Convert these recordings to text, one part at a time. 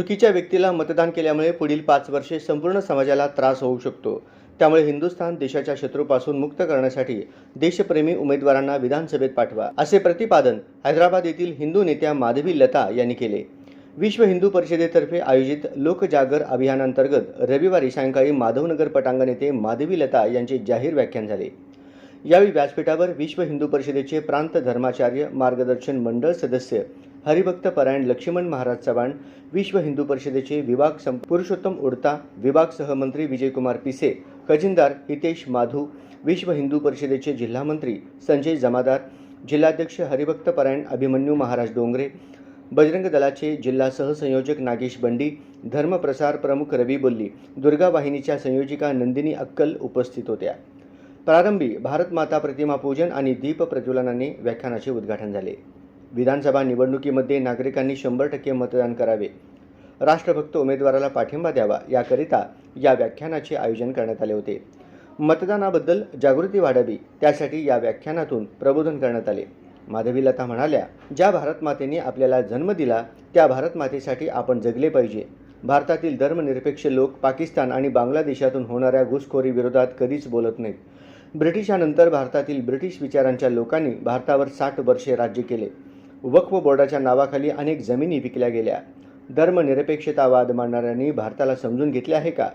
चुकीच्या व्यक्तीला मतदान केल्यामुळे पुढील पाच वर्षे संपूर्ण समाजाला त्रास होऊ शकतो. त्यामुळे हिंदुस्थान देशाच्या शत्रूपासून मुक्त करण्यासाठी देशप्रेमी उमेदवारांना विधानसभेत पाठवा असे प्रतिपादन हैदराबाद येथील हिंदू नेत्या माधवी लता यांनी केले. विश्व हिंदू परिषदेतर्फे आयोजित लोकजागर अभियानांतर्गत रविवारी सायंकाळी माधवनगर पटांगण येथे माधवी लता यांचे जाहीर व्याख्यान झाले. यावेळी व्यासपीठावर विश्व हिंदू परिषदेचे प्रांत धर्माचार्य मार्गदर्शन मंडळ सदस्य हरिभक्त परायण लक्ष्मण महाराज चव्हाण विश्व हिंदू परिषदेचे विभाग सं पुरुषोत्तम उडता विभाग सहमंत्री विजयकुमार पिसे खजिनदार हितेश माधू विश्व हिंदू परिषदेचे जिल्हामंत्री संजय जमादार जिल्हाध्यक्ष हरिभक्त परायण अभिमन्यू महाराज डोंगरे बजरंग दलाचे जिल्हा सहसंयोजक नागेश बंडी धर्मप्रसार प्रमुख रवी बोल्ली दुर्गा वाहिनीच्या संयोजिका नंदिनी अक्कल उपस्थित होत्या. प्रारंभी भारत माता प्रतिमा पूजन आणि दीप प्रज्वलनाने व्याख्यानाचे उद्घाटन झाले. विधानसभा निवडणुकीमध्ये नागरिकांनी शंभर टक्के मतदान करावे. राष्ट्रभक्त उमेदवाराला पाठिंबा द्यावा याकरिता या व्याख्यानाचे आयोजन करण्यात आले होते. मतदानाबद्दल जागृती वाढावी त्यासाठी या व्याख्यानातून प्रबोधन करण्यात आले. माधवी लता म्हणाल्या ज्या भारतमातेने आपल्याला जन्म दिला त्या भारतमातेसाठी आपण जगले पाहिजे. भारतातील धर्मनिरपेक्ष लोक पाकिस्तान आणि बांगलादेशातून होणाऱ्या घुसखोरी विरोधात कधीच बोलत नाहीत. ब्रिटिशानंतर भारतातील ब्रिटिश विचारांच्या लोकांनी भारतावर साठ वर्षे राज्य केले. वक्फ बोर्डाच्या नावाखाली अनेक जमिनी विकल्या गेल्या. धर्मनिरपेक्षतावाद मांडणाऱ्यांनी भारताला समजून घेतले आहे का?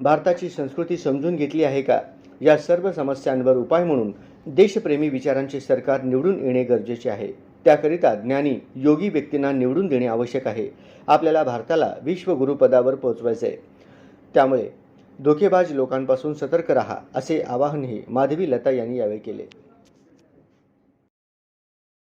भारताची संस्कृती समजून घेतली आहे का? या सर्व समस्यांवर उपाय म्हणून देशप्रेमी विचारांचे सरकार निवडून येणे गरजेचे आहे. त्याकरिता ज्ञानी योगी व्यक्तींना निवडून देणे आवश्यक आहे. आपल्याला भारताला विश्वगुरुपदावर पोहोचवायचे आहे त्यामुळे धोकेबाज लोकांपासून सतर्क रहा असे आवाहनही माधवी लता यांनी यावेळी केले.